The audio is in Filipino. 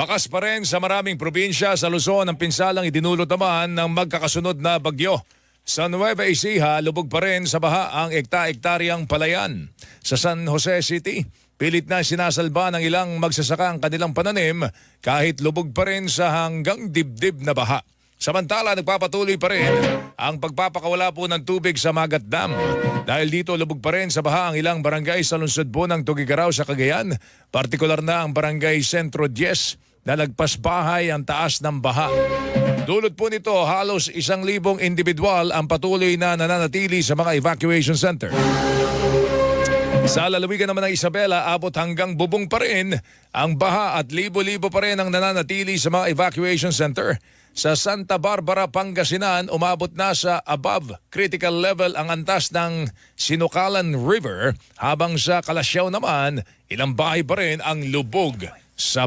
Bakas pa rin sa maraming probinsya sa Luzon ang pinsalang idinulot naman ng magkakasunod na bagyo. Sa Nueva Ecija, lubog pa rin sa baha ang ekta-ektaryang palayan. Sa San Jose City, pilit na sinasalba ng ilang magsasaka ang kanilang pananim kahit lubog pa rin sa hanggang dibdib na baha. Samantala, nagpapatuloy pa rin ang pagpapakawala po ng tubig sa Magat Dam. Dahil dito, lubog pa rin sa baha ang ilang barangay sa lungsod po ng Tugigaraw sa Cagayan. Partikular na ang barangay Centro 10 na lagpas bahay ang taas ng baha. Dulot po nito, halos isang libong individual ang patuloy na nananatili sa mga evacuation center. Sa lalawigan naman ng Isabela, abot hanggang bubong pa rin ang baha at libo-libo pa rin ang nananatili sa mga evacuation center. Sa Santa Barbara, Pangasinan, umabot na sa above critical level ang antas ng Sinukalan River habang sa Kalasyaw naman, ilang bahay pa rin ang lubog sa